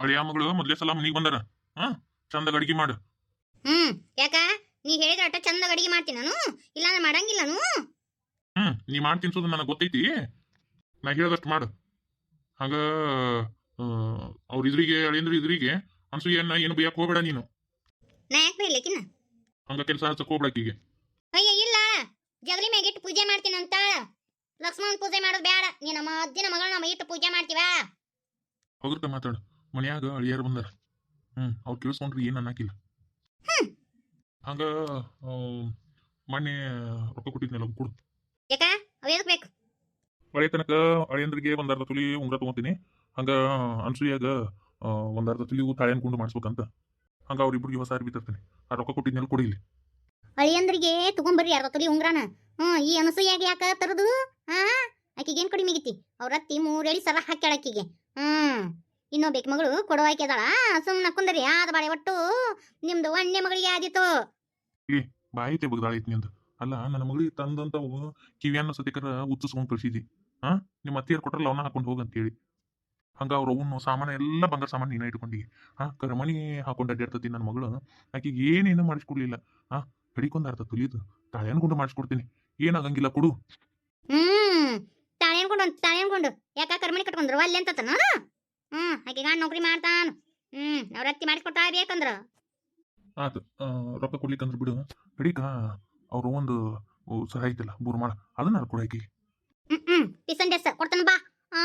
ಅಳಿಯ ಮಗಳು ಮೊದ್ಲೇ ಸಲ ಮನೆಗೆ ಬಂದಾರ. ಹಾ ಚಂದಾಗ ಅಡಿಗೆ ಮಾಡು. ಹ್ಮ್ ಯಾಕ? ನೀ ಹೇಳಿದ ಅಟ ಚಂದ ಅಡಿಗೆ ಮಾಡ್ತೀನಿ ನಾನು. ಇಲ್ಲಾಂದ್ರೆ ಮಾಡಂಗಿಲ್ಲ ನಾನು. ಹ್ಮ್ ನೀ ಮಾಡಿ ತಿನ್ಸೋದು ನನಗೆ ಗೊತ್ತೈತಿ. ನಾ ಹೇಳಿದಷ್ಟು ಮಾಡು. ಹಂಗ ಅವ್ರ ಇದ್ರಿಗೆ ಅಳಿಯಂದ್ರ ಇದ್ರಿಗೆ ಅನ್ಸೂಯನ್ನ ಏನು ಬೈಯಕ್ ಹೋಗ್ಬೇಡ ನೀನು. ನಾ ಯಾಕೆ ಬೈಲಿಕ್ಕಿನ ಹಂಗ ಕೆಲಸ ಹಚ್ಚಕ್ ಹೋಗ್ಬೇಡಕ್ಕೀಗೆ ಅಯ್ಯ ಇಲ್ಲ ಜಗಲಿ ಮ್ಯಾಗಿಟ್ಟು ಪೂಜೆ ಮಾಡ್ತೀನಿ ಅಂತ ಲಕ್ಷ್ಮಣ ಪೂಜೆ ಮಾಡೋದು ಬೇಡ ನೀ ನಮ್ಮ ಅಜ್ಜಿನ ಮಗಳನ್ನ ನಮ್ಮ ಇಟ್ಟು ಪೂಜೆ ಮಾಡ್ತೀವ? ಹೋಗ್ರಕ ಮಾತಾಡು. ಮನ್ಯಾಗ ಅಳಿಯಾರು ಬಂದಾರ ಹ್ಮ್ ಅವ್ರು ಕೇಳಿಸ್ಕೊಂಡ್ರಿ ಏನ್ ಅನ್ನಕಿಲ್ಲ. ಹಂಗ ಮೊನ್ನೆ ರೊಕ್ಕ ಕೊಟ್ಟಿದ್ನಲ್ಲ ಕೊಡು. ಯಾಕ? ಅವ್ ಎದಕ್ ಬೇಕು? ಒಳ್ಳೆ ತನಕ ಅಳಿಯಂದ್ರಿಗೆ ಒಂದರ್ಧ ತುಳಿ ತುಲಿ ಉಂಗ್ರ ತಗೊಂತೀನಿ. ಹಂಗ ಅನ್ಸೂಯಾಗ ಒಂದರ್ಧ ತುಲಿ ತಾಳೆ ಅನ್ಕೊಂಡು ಮಾಡಿಸ್ಬೇಕಂತ. ಹಂಗ ಅವ್ರಿಬ್ರಿಗೆ ಹೊಸ ಅರ್ಬಿ ತರ್ತೀನಿ. ಆ ರೊಕ್ಕ ಕೊಟ್ಟಿದ್ನೆಲ್ಲ ಕೊಡಿ ಇಲ್ಲಿ. ಅಳಿಯಂದ್ರಿಗೆ ತಗೊಂಬರ್ರಿ ಅರ್ಧ ತುಳಿ ಉಂಗ್ರಾನ. ಹ್ಮ್ ಈ ಅನಸೂಯಾಗ ಯಾಕ ತರದು? ಹಾ ಆಕಿಗೆ ಏನ್ ಕಡಿಮೆ ಆಗಿತಿ? ಅವ್ರ ಅತ್ತಿ ಮೂರೇಳಿ ಸಲ ಹಾಕ್ಯಾಳ ಆಕಿಗೆ. ಹ್ಮ್. ಇನ್ನೊಬ್ಬಾಕಿ ಮಗಳು ಕೊಡುವ ಆಯ್ಕೆದಾಳ ಸುಮ್ಮನೆ ಕುಂದರಿ ಆದ ಬಾಳೆ ಒಟ್ಟು. ನಿಮ್ದು ಒಣ್ಣೆ ಮಗಳಿಗೆ ಆದಿತ್ತು ಬಾಯಿ ತೆಗ್ದಾಳೈತಿ ನಿಂದು ಅಲ್ಲ ನನ್ನ ಮಗಳಿಗೆ ತಂದಂತವು ಕಿವಿಯನ್ನ ಸತಿಕರ ಉಚ್ಚಿಸ್ಕೊಂಡ್ ಕಳಿಸಿದಿ. ಹಾ ನಿಮ್ಮ ಅತ್ತಿಯರ್ ಕೊಟ್ರಲ್ಲ ಅವನ್ನ ಹಾಕೊಂಡು ಹೋಗಂತೇಳಿ ಹಂಗ ಅವ್ರ ಅವನು ಸಾಮಾನ ಎಲ್ಲ ಬಂಗಾರ ಸಾಮಾನು ನೀನ ಇಟ್ಕೊಂಡಿ ಹಾ ಕರಮಣಿ ಹಾಕೊಂಡು ಅಡ್ಡಾಡ್ತತಿ ನನ್ನ ಮಗಳು. ಆಕೆಗೆ ಏನೇನು ಮಾಡಿಸ್ಕೊಡ್ಲಿಲ್ಲ. ಹಾ ಕಡಿಕೊಂಡ್ ಅರ್ಥ ತುಲಿದು ತಾಳೆನ್ ಗುಂಡು ಮಾಡಿಸ್ಕೊಡ್ತೀನಿ. ಏನಾಗಂಗಿಲ್ಲ ಕೊಡು. ಹ್ಮ್ ತಾಳೆ ಅನ್ಕೊಂಡು ತಾಳೆ ಅನ್ಕೊಂಡು ಯಾಕ ಕರ್ಮಣಿ ಕಟ್ಕೊಂಡ್ರು ಅಲ್ಲಿ ಅಂತ ಆಕೆ ಗಂಡ ನೌಕರಿ ಮಾಡ್ತಾನ. ಹ್ಮ್ ನವರತ್ತಿ ಮಾಡಿಸ್ಕೊಡ್ತಾ ಬೇಕಂದ್ರ ಆತು ರೊಕ್ಕ ಕೊಡ್ಲಿಕ್ಕಂದ್ರ ಬಿಡು. ಕಡಿಕ ಅವ್ರ ಒಂದು ಸಹಾಯ ಸಹ ಬೂರ್ ಮಾಡ. ಅದನ್ನ ಕೊಡ ಆಕಿ. ಹ್ಮ್ ಹ್ಮ್ ಪಿಸನ್ ಡೆಸ್ ಕೊಡ್ತಾನ ಬಾ. ಹಾ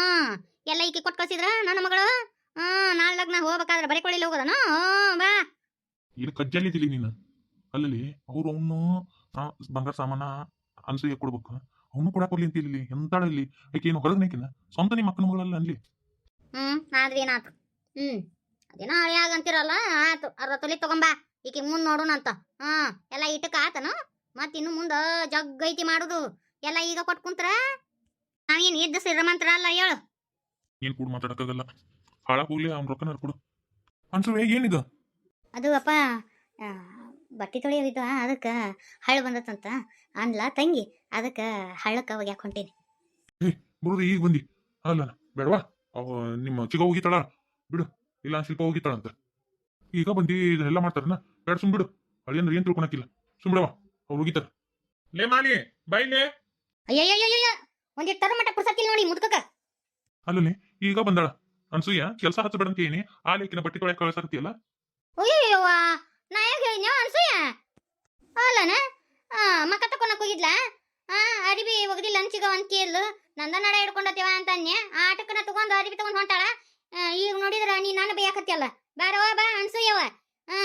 ಎಲ್ಲ ಈಕೆ ಕೊಟ್ಟು ಕಳ್ಸಿದ್ರ ನನ್ನ ಮಗಳು? ಹಾ ನಾಳೆ ಲಗ್ನ ಹೋಗ್ಬೇಕಾದ್ರೆ ಬರೀ ಕೊಳ್ಳಿಲಿ ಹೋಗೋದನ? ಬಾ. ಬಾ ಕಜ್ಜಲಿ ತಿಳಿ ನೀನು. ಅಲ್ಲಲ್ಲಿ ಅವ್ರು ಅವನು ಬಂಗಾರ ಸಾಮಾನ ಅನ್ಸಿಗೆ ಕೊಡ್ಬೇಕು. ಅವನು ಕೂಡ ಕೊಡ್ಲಿ ಅಂತ ಇಲ್ಲಿ. ಎಂತಾಳಲ್ಲಿ? ಆಕೆ ಏನು ಹೊರಗ್ನೇಕಿನ? ಸ್ವಂತ ನಿಮ್ಮ ಅಕ್ಕನ ಮಗಳಲ್ಲ ಅನ್ಲಿ ಹ್ಮ್ ಆದ್ರೆ ಏನಾತು? ಹ್ಮ್. ಅದೇನೋ ಹಳಿಯಾಗ ಅಂತಿರಲ್ಲ ಆತು. ಅರ್ಧ ತೊಲಿ ತಗೊಂಬಾ. ಈಕೆ ಮುಂದ್ ನೋಡೋಣ ಅಂತ ಹಾ ಎಲ್ಲ ಇಟ್ಟಕ ಆತನು. ಮತ್ ಇನ್ನು ಮುಂದ ಜಗ್ ಐತಿ ಮಾಡುದು. ಎಲ್ಲ ಈಗ ಕೊಟ್ ಕುಂತ್ರ. ನಾವೇನ್ ಇದ್ದ ಸಿರಮಂತ್ರ ಅಲ್ಲ ಹೇಳು. ಏನ್ ಕೂಡ ಮಾತಾಡಕಾಗಲ್ಲ ಹಾಳಾಗ್ ಹೋಗ್ಲಿ ಅವ್ನ ರೊಕ್ಕ ಕೊಡು ಅನ್ಸು ಏನಿದು? ಅದು ಅಪ್ಪ ಆ, ಬಟ್ಟೆ ತೊಳೆಯೋದಿದ್ದು ಅದಕ್ಕೆ ಹಳ್ಳ ಬಂದತ್ತಂತ. ಅನ್ಲ ತಂಗಿ. ಅದಕ್ಕೆ ಹಳ್ಳಕ್ಕೆ ಹೋಗ್ಯಾಕ್ ಹೊಂಟೇನಿ. ಬರೋದು ಈಗ ಬಂದಿ. ಅಲ್ಲ ಬೇಡವಾ? ಅವ ನಿಮ್ಮ ಚಿಕ್ಕ ಹೋಗಿತ್ತಾಳ ಬಿಡು ಇಲ್ಲ ಶಿಲ್ಪ ಹೋಗಿತ್ತಾಳಂತ. ಈಗ ಬಂದು ಇದನ್ನೆಲ್ಲ ಮಾಡ್ತಾರನ ಬೇಡ ಸುಮ್ ಬಿಡು. ಅಳಿಯಂದ್ರೆ ಏನ್ ತಿಳ್ಕೊಳಕಿಲ್ಲ ಸುಮ್ ಬಿಡವಾ ಅವ್ರು ಹೋಗಿತ್ತಾರ ಲೇ ಮಾಲಿ ಬೈಲೇ ಅಯ್ಯಯ್ಯಯ್ಯಯ್ಯ ಒಂದಿಟ್ ತರ ಮಟ್ಟ ಕುಡ್ಸಕ್ಕಿಲ್ಲ ನೋಡಿ ಮುದ್ಕಕ್ಕ. ಅಲ್ಲಲ್ಲಿ ಈಗ ಬಂದಾಳ. ಅನ್ಸೂಯ ಕೆಲಸ ಹಚ್ಚಬೇಡ ಅಂತ ಏನಿ ಆ ಲೇಖಿನ ಬಟ್ಟೆ ತೊಳೆ ಕಳ್ಸಾಕತಿಯಲ್ಲ ಅಯ್ಯಯ್ಯವ್ವ ನಾ ಯಾಕೆ ಹೇಳಿದ್ನೋ ಅನ್ಸೂಯ? ಅಲ್ಲನ ಮಕ್ಕ ತಕೊನಕ್ ಹೋಗಿದ್ಲ? ಆ ಅರಿಬಿ ಒಗದಿಲ್ಲ ಲಂಚಿಗ ಅಂತ ಕೇಳ್ದು ನಂದ ನಡ ಹಿಡ್ಕೊಂಡತ್ತೀವ ಅಂತ ಅನ್ಯ ಆ ಆಟಕ್ಕನ ತಗೊಂಡು ಅರಿಬಿ ತಗೊಂಡ್ ಹೊಂಟಾಳ. ಈಗ ನೋಡಿದ್ರ ನೀ ನನ್ನ ಬೇಯಾಕತ್ತಿಯಲ್ಲ. ಬಾರವ್ವ ಬಾ ಅನ್ಸೂಯವ್ವ ಹಾ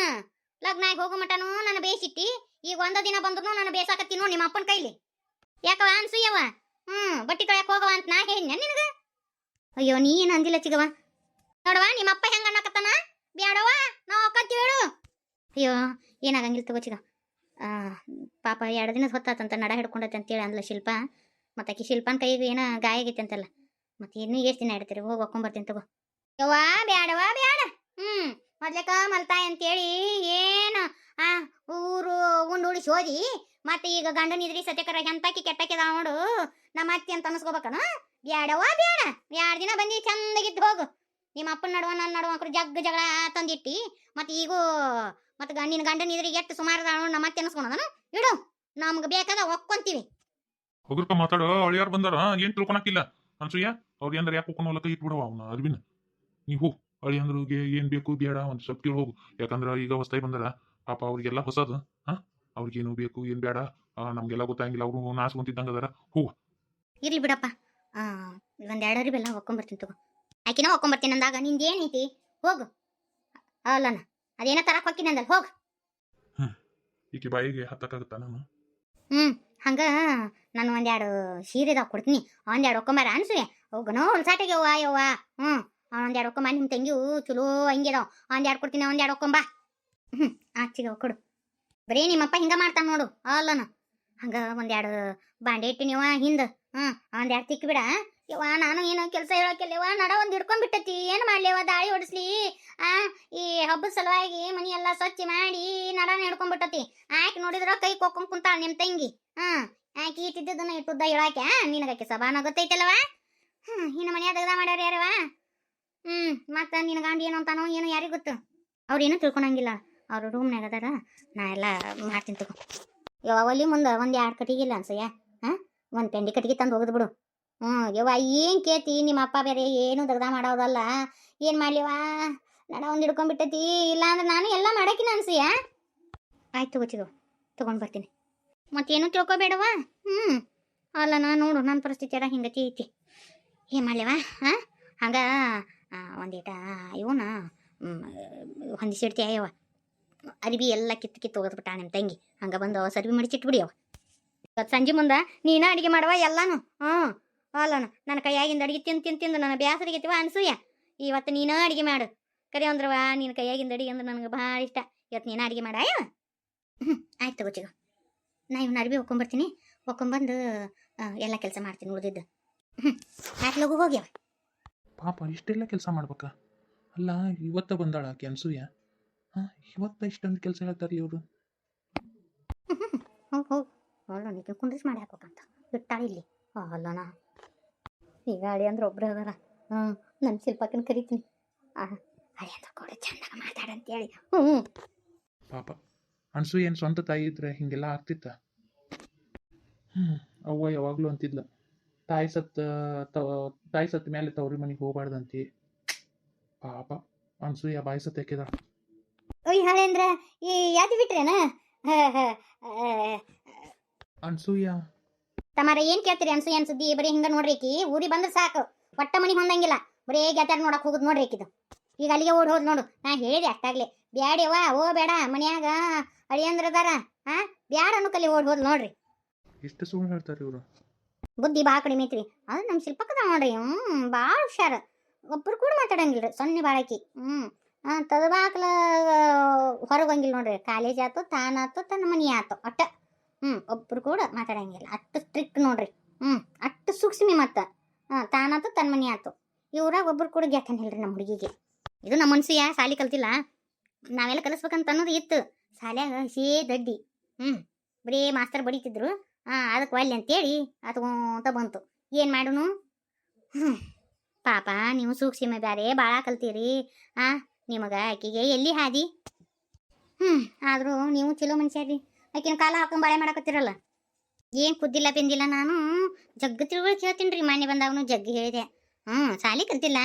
ಲಗ್ನ ಹೋಗೋ ಮಟನು ನನ್ನ ಬೇಯಿಸಿಟ್ಟಿ. ಈಗ ಒಂದ ದಿನ ಬಂದ್ರು ನನ್ನ ಬೇಸಾಕತ್ತಿ ನೋಡಿ ನಿಮ್ಮ ಅಪ್ಪನ ಕೈಲಿ. ಯಾಕವ ಅನ್ಸೂಯವ್ವ ಹ್ಮ್, ಬಟ್ಟಿ ತೊಳ್ಯಾಕ ಹೋಗವ ಅಂತ ನಾ ಹೇಳಿನ ನಿನಗ? ಅಯ್ಯೋ ನೀ ಏನ್ ಅಂದಿಲ್ಲ ಚಿಗವ ನೋಡವ ನಿಮ್ಮ ಅಪ್ಪ ಹೆಂಗ ಅನ್ನಕತ್ತಾನ? ಬ್ಯಾಡವ ನಾವು ಅಕ್ಕಂತ ಹೇಳು ಅಯ್ಯೋ ಏನಾಗಂಗಿಲ್ಲ ತಗೋ ಚಿಗ. ಪಾಪ ಎರಡು ದಿನದ ಹೊತ್ತಾತಂತ ನಡ ಹಿಡ್ಕೊಂಡೈತೆ ಅಂತೇಳಿ ಅಂದ್ಲ ಶಿಲ್ಪ. ಮತ್ತೆ ಆಕಿ ಶಿಲ್ಪನ ಕೈಗೆ ಏನ ಗಾಯ ಆಗೈತೆ ಅಂತಲ್ಲ. ಮತ್ತೆ ಇನ್ನು ಎಷ್ಟು ದಿನ ಇಡ್ತೀರಿ ಹೋಗಿ ಒಕ್ಕೊಂಬರ್ತೀನಿ ತಗೋ. ಯವ್ವಾ ಬ್ಯಾಡವಾ ಬ್ಯಾಡ. ಹ್ಮ್ ಮೊದ್ಲೇಕ ಮಲ್ತಾಯಿ ಅಂತೇಳಿ ಏನು ಆ ಊರು ಉಂಡು ಉಳಿಸಿ ಹೋದಿ. ಮತ್ತೆ ಈಗ ಗಂಡನ ಇದ್ರಿ ಸತ್ಯಕರ ಎಂತಾಕಿ ಕೆಟ್ಟಕ್ಕಿದ ನೋಡು. ನಮ್ಮ ಅತ್ತಿ ಅಂತ ಅನ್ಸ್ಕೋಬೇಕನ ಬ್ಯಾಡವಾ ಬ್ಯಾಡ. ಎರಡು ದಿನ ಬಂದಿ ಚಂದಗಿದ್ದು ಹೋಗು. ನಿಮ್ಮ ಅಪ್ಪನ ನಡುವ ನನ್ನ ನಡುವ ಜಗ್ ಜಗಳ ತಂದಿಟ್ಟಿ. ಮತ್ತೆ ಈಗೂ ಮತ್ತೆ ನಿನ್ನ ಗಂಡನ ಇದ್ರಿಗೆ ಎಷ್ಟು ಸುಮಾರು ಅದಾಳ ನಮ್ಮ ಮತ್ತೆ ಅನ್ಸ್ಕೊಳದನ ಇಡು ನಮ್ಗೆ ಬೇಕಾದ ಒಕ್ಕೊಂತೀವಿ. ಹೋಗ್ರಪ್ಪ ಮಾತಾಡು ಅಳಿಯಾರ್ ಬಂದಾರ ಏನ್ ತಿಳ್ಕೊಳಕಿಲ್ಲ ಅನ್ಸೂಯ ಅವ್ರು ಏನಾರ ಯಾಕೆ ಹೋಗ್ಕೊಂಡು ಹೋಗಕ್ಕೆ ಇಟ್ಬಿಡವ ಅವನ ಅರ್ವಿನ? ನೀ ಅಳಿ ಅಳಿಯಂದ್ರಿಗೆ ಏನ್ ಬೇಕು ಬೇಡ ಒಂದ್ ಸ್ವಲ್ಪ ಕೇಳಿ ಹೋಗು. ಯಾಕಂದ್ರ ಈಗ ಹೊಸ್ತಾಯಿ ಬಂದಾರ ಪಾಪ ಅವ್ರಿಗೆಲ್ಲ ಹೊಸದು ಹಾ? ಅವ್ರಿಗೇನು ಬೇಕು ಏನ್ ಬೇಡ ನಮ್ಗೆಲ್ಲ ಗೊತ್ತಾಗಿಲ್ಲ ಅವ್ರು ನಾಸ್ಕೊಂತಿದ್ದಂಗ ಹೂ. ಇರ್ಲಿ ಬಿಡಪ್ಪ. ಒಂದ್ ಎರಡು ಅರಿಬೆಲ್ಲ ಒಕ್ಕೊಂಬರ್ತೀನಿ ತಗೋ. ಆಕಿನ ಹೊಕ್ಕೊಂಬರ್ತೀನಿ ಅಂದಾಗ ನಿಂದೇನೈತಿ ಹೋಗು. ಅಲ್ಲನ. ಅದೇನ ತರಕ್ ಹೊಕ್ಕಿನ ಅಂದಲ್ ಹೋಗ್. ಈಕೆ ಬಾಯಿಗೆ ಹತ್ತಕ್ಕಾಗತ್ತ ನಾನು ಹ್ಮ್ ಹಂಗ ನಾನು ಒಂದೆರಡು ಸೀರೆದಾಗ ಕೊಡ್ತೀನಿ. ಒಂದೆರಡು ಒಕ್ಕೊಂಬಾರ ಅನ್ಸುವೆ. ಹೋಗನೋ ಹೊಲ್ಸಾಟಿಗೆ ಅವ್ವ ಯವ್ವ. ಹ್ಮ್ ಒಂದೆರಡು ಒಕ್ಕೊಂಬ ನಿಮ್ಮ ತಂಗಿವು ಚಲೋ ಹಂಗಿದಾವ್ ಒಂದೆರಡು ಕೊಡ್ತೀನಿ ಒಂದೆರಡು ಒಕ್ಕೊಂಬ ಹ್ಮ್ ಆಚಿಗೆ ಕೊಡು. ಬರೀ ನಿಮ್ಮಪ್ಪ ಹಿಂಗ ಮಾಡ್ತಾನೆ ನೋಡು ಅಲ್ಲನ. ಹಂಗ ಒಂದೆರಡು ಬಾಂಡೆ ಇಟ್ಟಿನಿವ ಹಿಂದ. ಹ್ಮ್ ಒಂದೆರಡು ತಿಕ್ಕಿ ಬಿಡ. ಯವ್ವ ನಾನು ಏನೋ ಕೆಲಸ ಹೇಳಕ್ಕಿಲ್ಲವ ನಡ ಒಂದ್ ಹಿಡ್ಕೊಂಡ್ಬಿಟ್ಟತಿ ಏನು ಮಾಡ್ಲೇವ ದಾಳಿ ಹೊಡಿಸ್ಲಿ? ಆ ಹಬ್ಬದ ಸಲುವಾಗಿ ಮನಿ ಸ್ವಚ್ಛ ಮಾಡಿ ನಡನ ಹಿಡ್ಕೊಂಡ್ಬಿಟ್ಟತಿ ಆಕೆ ನೋಡಿದ್ರ ಕೈ ಕೊಕ್ಕೊಂಡ್ ಕುಂತಾಳ ನಿಮ್ ತಂಗಿ. ಹಾ, ಆಕಿ ಇಟ್ಟಿದ್ದನ್ನ ಇಟ್ಟುದ್ದ ಹೇಳಾಕೆ ನಿನಗಕ್ಕೆ ಸಭಾನ ಗೊತ್ತೈತಲ್ವಾ ಹ್ಮ್ ಇನ್ನು ಮನ್ಯಾಗ ತೆಗ್ದ ಮಾಡ್ಯಾರ ಯಾರವ? ಹ್ಮ್, ಮತ್ತ ನಿನ್ ಗಂಡ ಏನು ಅಂತಾನೋ ಏನು ಯಾರಿಗೆ ಗೊತ್ತು? ಅವ್ರೇನು ತಿಳ್ಕೊಳಂಗಿಲ್ಲ ಅವ್ರ ರೂಮ್ನಾಗ ಅದಾರ. ನಾ ಎಲ್ಲ ಮಾಡ್ತೀನಿ ತಗೋ. ಯವ್ವ, ಒಲಿ ಮುಂದೆ ಒಂದು ಎರಡು ಕಟ್ಟಿಗೆ ಇಲ್ಲ ಅನ್ಸಯ್ಯ? ಹಾ, ಒಂದು ಪೆಂಡಿ ಕಟ್ಟಿಗೆ ತಂದು ಹೋಗದ್ ಬಿಡು. ಹ್ಞೂ ಯವ್ವ, ಏನು ಕೇತಿ ನಿಮ್ಮ ಅಪ್ಪ ಬೇರೆ ಏನು ದಗ್ದ ಮಾಡೋದಲ್ಲ. ಏನು ಮಾಡ್ಲಿವಾ? ನಡ ಒಂದು ಹಿಡ್ಕೊಂಡ್ಬಿಟ್ಟೈತಿ. ಇಲ್ಲ ಅಂದ್ರೆ ನಾನು ಎಲ್ಲ ಮಾಡಕಿನ ಅನ್ಸಿಯ ಆಯ್ತು ತಗೋಚಿಗೋ ತಗೊಂಡ್ ಬರ್ತೀನಿ. ಮತ್ತೇನು ತಿಳ್ಕೊಬೇಡವ? ಹ್ಮ್. ಅಲ್ಲ, ನಾ ನೋಡು ನನ್ನ ಪರಿಸ್ಥಿತಿ ಅದ ಹಿಂಗತಿ ಐತಿ. ಏನ್ ಮಾಡ್ಲಿವಾ? ಹಾ ಹಂಗ ಒಂದೀಟ ಇವನ ಹೊಂದಿಸಿಡ್ತೀಯ ಅಯ್ಯವ ಅರಿವಿ ಎಲ್ಲ ಕಿತ್ತು ಕಿತ್ತು ಹೋಗದ್ಬಿಟ್ಟ ನಿಮ್ಮ ತಂಗಿ. ಹಂಗ ಬಂದು ಸರ್ವಿ ಮಡಿಚಿಟ್ಬಿಡಿ ಅವ. ಇವತ್ತು ಸಂಜೆ ಮುಂದೆ ನೀನ ಅಡಿಗೆ ಮಾಡವ ಎಲ್ಲಾನು? ಹ್ಞೂ. ಅಲ್ಲನ ನನ್ನ ಕೈಯಾಗಿಂದ ಅಡಿಗೆ ತಿಂದು ತಿಂದು ತಿಂದು ನನ್ನ ಬ್ಯಾಸರಿಗೆತಿವ ಅನ್ಸೂಯ? ಇವತ್ತು ನೀನ ಅಡಿಗೆ ಮಾಡು. ಕರೆ ಅಂದ್ರವ ನಿನ್ನ ಕೈಯಾಗಿಂದ ಅಡಿಗೆ ಅಂದ್ರೆ ನನಗೆ ಭಾಳ ಇಷ್ಟ. ಇವತ್ತು ನೀನ ಅಡಿಗೆ ಮಾಡಾಯ ಹ್ಞೂ ಆಯ್ತು ತಗೋಚಿಗ ನಾ ಇವನ್ನ ಅರ್ಬಿ ಹೊಕ್ಕೊಂಬರ್ತೀನಿ. ಹೊಕ್ಕೊಂಬಂದು ಆ, ಎಲ್ಲ ಕೆಲಸ ಮಾಡ್ತೀನಿ ಉಳಿದಿದ್ದು. ಹ್ಞೂ ಆಯ್ತು ಲಗು ಹೋಗ್ಯವ ಪಾಪ ಇಷ್ಟೆಲ್ಲ ಕೆಲಸ ಮಾಡ್ಬೇಕ? ಅಲ್ಲ ಇವತ್ತ ಬಂದಾಳ ಆಕೆ ಅನ್ಸೂಯ? ಹಾಂ ಇವತ್ತ ಇಷ್ಟೊಂದು ಕೆಲಸ ಹೇಳ್ತಾರೆ ಇವರು? ಹೋಗಿ ಹೋಗಿ. ಅಲ್ಲ ನೀನು ಕುಂಡ್ರಿಸಿ ಮಾಡಿ ಹಾಕ್ಬೇಕಂತ. ಬಿಟ್ಟಾಳ ಇಲ್ಲಿ. ಅಲ್ಲನ ಈಗ ಅಳಿ ಅಂದ್ರೆ ಒಬ್ರು ಅದಾರ. ಹ್ಞೂ ನನ್ನ ಶಿಲ್ಪಕ್ಕನ ಕರಿತೀನಿ. ಆ, ಅಂದ್ರೆ ಕೂಡ ಚಂದಾಗ ಮಾತಾಡಂತೇಳಿ ಹ್ಞೂ ಪಾಪ. ಅನ್ಸು ಏನು ಸ್ವಂತ ತಾಯಿ ಇದ್ರೆ ಹಿಂಗೆಲ್ಲ ಆಗ್ತಿತ್ತ? ಹ್ಞೂ ಅವ್ವ ಯಾವಾಗಲೂ ಅಂತಿದ್ಲ. ತಾಯಿ ಸತ್ತ ತಾಯಿ ಸತ್ತ ಮೇಲೆ ತವ್ರಿ ಮನೆಗೆ ಹೋಗ್ಬಾರ್ದಂತಿ. ಪಾಪ. ಅನ್ಸೂಯ ಬಾಯಿ ಸತ್ತ ಹಾಕಿದ ಓಯ್ ಹಾಳೆ ಈ ಯಾವ್ದು ಬಿಟ್ರೇನ? ಅನ್ಸೂಯ ತಮಾರ ಏನ್ ಕೇಳ್ತೀರಿ ಅನ್ಸೂಯ ಅನ್ಸುದ್ದಿ ಬರೀ ಹಿಂಗ ನೋಡ್ರಿ ಈಕಿ. ಊರಿಗೆ ಬಂದ್ರೆ ಸಾಕು. ಒಟ್ಟ ಮನಿ ಹೊಂದಂಗಿಲ್ಲ. ಬರೀ ಗೆತಾರ ನೋಡಕ್ ಹೋಗುದ್ ನೋಡ್ರಿ ಈಕಿದು. ಈಗ ಅಲ್ಲಿಗೆ ಓಡ್ ಹೋದ್ ನೋಡು. ನಾ ಹೇಳಿದೆ ಅಷ್ಟಾಗ್ಲಿ. ಬ್ಯಾಡಿಯವ್ವ ಓ ಬೇಡ ಮನ್ಯಾಗ ಅಳಿಯಂದ್ರದಾರ ಹಾ ಬ್ಯಾಡ ಅನ್ನೋಕಲ್ಲಿ ಓಡ್ ಹೋದ್ ನೋಡ್ರಿ. ಇಷ್ಟು ಸುಮ್ಮನೆ ಹೇಳ್ತಾರೆ ಇವರು. ಬುದ್ಧಿ ಭಾಳ ಕಡಿಮೆ ಐತ್ರಿ. ಅದು ನಮ್ಮ ಶಿಲ್ಪಕ್ಕದ ನೋಡ್ರಿ. ಹ್ಞೂ ಭಾಳ ಹುಷಾರು. ಒಬ್ರು ಕೂಡ ಮಾತಾಡಂಗಿಲ್ಲ ರೀ ಸೊನ್ನೆ ಬಾಳಕಿ. ಹ್ಞೂ ಹಾಂ ತದಬಾಕ್ಲ ಹೊರಗಂಗಿಲ್ಲ ನೋಡ್ರಿ. ಕಾಲೇಜ್ ಆತು ತಾನ ಆತು ತನ್ನ ಮನೆ ಆತು. ಅಟ್ಟ. ಹ್ಞೂ ಒಬ್ಬರು ಕೂಡ ಮಾತಾಡಂಗಿಲ್ಲ. ಅಷ್ಟು ಸ್ಟ್ರಿಕ್ಟ್ ನೋಡ್ರಿ. ಹ್ಞೂ ಅಷ್ಟು ಸೂಕ್ಷ್ಮಿ ಮತ್ತು. ಹಾಂ ತಾನಾತು ತನ್ನ ಮನೆ ಆತು. ಇವ್ರಾಗ ಒಬ್ರು ಕೂಡ ಗೆಟ್ಟನಿಲ್ರಿ ನಮ್ಮ ಹುಡುಗಿಗೆ. ಇದು ನಮ್ಮ ಮನ್ಸಿಯ ಸಾಲಿ ಕಲ್ತಿಲ್ಲ. ನಾವೆಲ್ಲ ಕಲಿಸ್ಬೇಕಂತ ಅನ್ನೋದು ಇತ್ತು. ಸಾಲ್ಯಾಗ ಹಸೇ ದಡ್ಡಿ. ಹ್ಮ್. ಬರೀ ಮಾಸ್ತರ್ ಬಡಿತಿದ್ರು. ಹಾಂ ಅದಕ್ಕೆ ಒಳ್ಳೆ ಅಂತೇಳಿ ಅತ್ಕೊಂತ ಬಂತು. ಏನು ಮಾಡುನು? ಹ್ಞೂ ಪಾಪ, ನೀವು ಸೂಕ್ಷ್ಮ ಬ್ಯಾರೆ ಭಾಳ ಕಲ್ತೀರಿ. ಆ, ನಿಮಗೆ ಆಕಿಗೆ ಎಲ್ಲಿ ಹಾದಿ? ಹ್ಞೂ ಆದರೂ ನೀವು ಚಲೋ ಮನುಷ್ಯರಿ. ಆಕಿನ ಕಾಲ ಹಾಕೊಂಡು ಬಾಳೆ ಮಾಡಕತ್ತಿರಲ್ಲ. ಏನು ಕುದ್ದಿಲ್ಲ ಬೆಂದಿಲ್ಲ ನಾನು. ಜಗ್ಗ ತಿಳುವಳಿಕೆ ಹೇಳ್ತೀನಿ ರೀ ಮನೆ ಬಂದವನು ಜಗ್ಗಿ ಹೇಳಿದೆ. ಹ್ಞೂ ಸಾಲಿ ಕಲ್ತಿಲ್ಲ.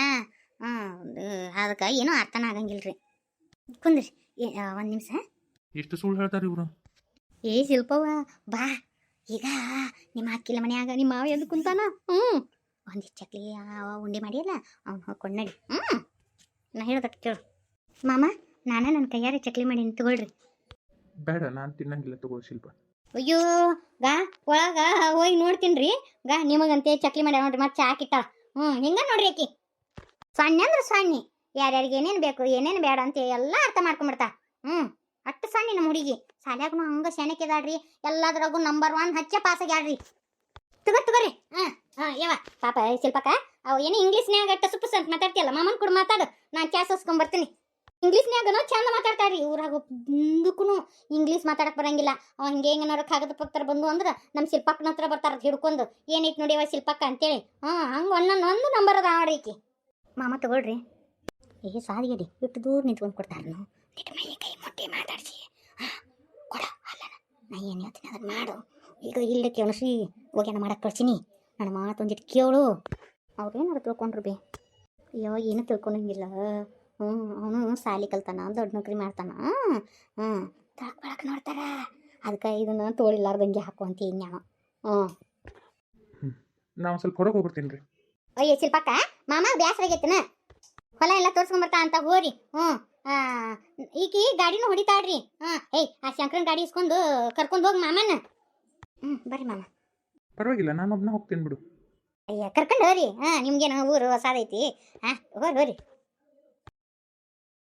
ಹ್ಞೂ ಅದಕ್ಕೆ ಏನೂ ಅರ್ಥನ ಆಗಂಗಿಲ್ಲ ರೀ ಕುಂದ್ರಿ ಒಂದು ನಿಮಿಷ. ಎಷ್ಟು ಸುಳ್ಳು ಹೇಳ್ತಾರೆ ಇವರು? ಏ ಶಿಲ್ಪವ್ವ ಬಾ. ಈಗ ನಿಮ್ಮ ಅಕ್ಕಿಲ ಮನ್ಯಾಗ ನಿಮ್ಮ ಮಾವ ಎದ್ದು ಕುಂತಾನ? ಹ್ಞೂ ಒಂದಿಷ್ಟು ಚಕ್ಲಿ ಅವ ಉಂಡೆ ಮಾಡಿಯಲ್ಲ ಅವ್ನು ಹೋಗ್ಕೊಂಡು ನಡಿ. ಹ್ಞೂ ನಾ ಹೇಳ್ದಕ್ಕೆ ಕೇಳು. ಮಾಮ ನಾನೇ ನನ್ನ ಕೈಯಾರೆ ಚಕ್ಲಿ ಮಾಡಿ ತಗೊಳ್ರಿ. ಬೇಡ ನಾನು ತಿನ್ನಂಗಿಲ್ಲ ತಗೋ ಶಿಲ್ಪ. ಅಯ್ಯೋ ಗಾ ಒಳಗ ಹೋಗಿ ನೋಡ್ತೀನಿ ರೀ ಗಾ ನಿಮಗಂತೆ ಚಕ್ಲಿ ಮಾಡ್ಯಾವ ನೋಡ್ರಿ ಮತ್ತೆ ಚಾ ಕಿಟ್ಟ ಹ್ಞೂ ಹಿಂಗ ನೋಡ್ರಿ ಆಕಿ. ಸಣ್ಣ ಅಂದ್ರೆ ಸಣ್ಣಿ. ಯಾರ್ಯಾರಿಗೆ ಏನೇನು ಬೇಕು, ಏನೇನು ಬೇಡ ಅಂತ ಎಲ್ಲ ಅರ್ಥ ಮಾಡ್ಕೊಂಬಿಡ್ತಾ. ಹ್ಞೂ ಅಷ್ಟು ಸಣ್ಣ ನಮ್ಮ ಹುಡುಗಿ. ಶಾಲ್ಯಾಗೂ ಹಂಗೆ ಸೆಣಕಿದಾಳ್ರಿ ಎಲ್ಲದ್ರಾಗೂ ನಂಬರ್ ಒನ್ ಹಚ್ಚ ಪಾಸ್ ಆಗ್ಯಾಳ್ರಿ ತಗೋ ತಗೋರಿ ಹಾಂ ಹಾಂ ಯಾವ ಪಾಪ ಶಿಲ್ಪಕ್ಕ, ಅವು ಏನು ಇಂಗ್ಲೀಷ್ನ್ಯಾಗ ಅಷ್ಟು ಪುಸ್ ಅಂತ ಮಾತಾಡ್ತೀಯಲ್ಲ, ಮಾಮನ್ ಕೂಡ ಮಾತಾಡು. ನಾನು ಚಾ ಬರ್ತೀನಿ ಇಂಗ್ಲೀಷ್ನ್ಯಾಗನೂ ಚಂದ ಮಾತಾಡ್ತಾರ್ರಿ ಊರಾಗ ಮುಂದಕ್ಕೂ ಇಂಗ್ಲೀಷ್ ಮಾತಾಡಕ್ಕೆ ಬರಂಗಿಲ್ಲ. ಅವ ಹಿಂಗೆ ಕಾಗದ ಪತ್ರ ಬಂದು ಅಂದ್ರೆ ನಮ್ಮ ಶಿಲ್ಪಕ್ಕನ ಹತ್ರ ಬರ್ತಾರ ಹಿಡ್ಕೊಂಡು. ಏನೈತೆ ನೋಡಿ ಅವ ಶಿಲ್ಪಕ್ಕ ಅಂತೇಳಿ. ಹಾಂ ಹಂಗೆ ಒಂದೊಂದು ಒಂದು ನಂಬರ್ ಅದ ಆಡ್ರಿಕಿ ಮಾಮ ತಗೊಳ್ರಿ. ಏ ಸಾರಿಗೆಡಿ ಇಟ್ಟು ದೂರ ನಿಂತ್ಕೊಂಡು ಕೊಡ್ತಾರ ನಾವು ನಿಟ್ಟು ಮೈ ಕೈ ಮುಟ್ಟಿ ಮಾತಾಡ್ಸಿ. ಹಾಂ ಕೊಡ ಅಲ್ಲ ನಾ ಏನು ಹೇಳ್ತೀನಿ ಅದನ್ನು ಮಾಡು. ಈಗ ಇಲ್ಲಕ್ಕೆ ಹೋಗಿ ಹೋಗ್ಯಾನ ಮಾಡಕ್ಕೆ ಕಳ್ಸೀನಿ ನನ್ನ ಮಾತು ಒಂದಿಟ್ಟು ಕೇಳು. ಅವ್ರೇನಾರು ತಿಳ್ಕೊಂಡ್ರು ಬಿ. ಅಯ್ಯೋ ಏನು ತಿಳ್ಕೊಂಡಂಗಿಲ್ಲ. ಹ್ಞೂ ಅವನು ಸಾಲಿ ಕಲ್ತಾನ ದೊಡ್ಡ ನೌಕರಿ ಮಾಡ್ತಾನ. ಹ್ಞೂ ತಳಕ್ ಬಳಕ್ ನೋಡ್ತಾರ. ಅದಕ್ಕೆ ಇದನ್ನ ತೋಳಿಲಾರ್ದಂಗೆ ಹಾಕುವಂತ ಇನ್ಯಾವ ಹ್ಞೂ ನಾವು ಸ್ವಲ್ಪ ಹೊರಗೆ ಹೋಗ್ಬಿಡ್ತೀನಿ ರೀ. ಅಯ್ಯ ಶಿಲ್ಪಕ್ಕ. ಮಾಮ ಬ್ಯಾಸರಾಗೈತನ? ಹೊಲ ಎಲ್ಲ ತೋರ್ಸ್ಕೊಂಬರ್ತಾ ಅಂತ ಹೋರಿ. ಹ್ಞೂ ಈಕಿ ಗಾಡಿನೂ ಹೊಡಿತಾಳ್ರಿ. ಹಾಂ ಏಯ್ ಆ ಶಂಕರನ್ ಗಾಡಿ ಇಸ್ಕೊಂಡು ಕರ್ಕೊಂಡು ಹೋಗಿ ಮಾಮನ. ಹ್ಞೂ ಬರ್ರಿ ಮಾಮ. ಪರವಾಗಿಲ್ಲ ನಾನು ಒಬ್ಬನ ಹೋಗ್ತೀನಿ ಬಿಡು. ಅಯ್ಯ ಕರ್ಕೊಂಡು ಹೋರಿ. ಹಾಂ ನಿಮ್ಗೇನು ಊರು ಹೊಸದೈತಿ. ಹಾಂ ಹೋರಿ ಹೋರಿ.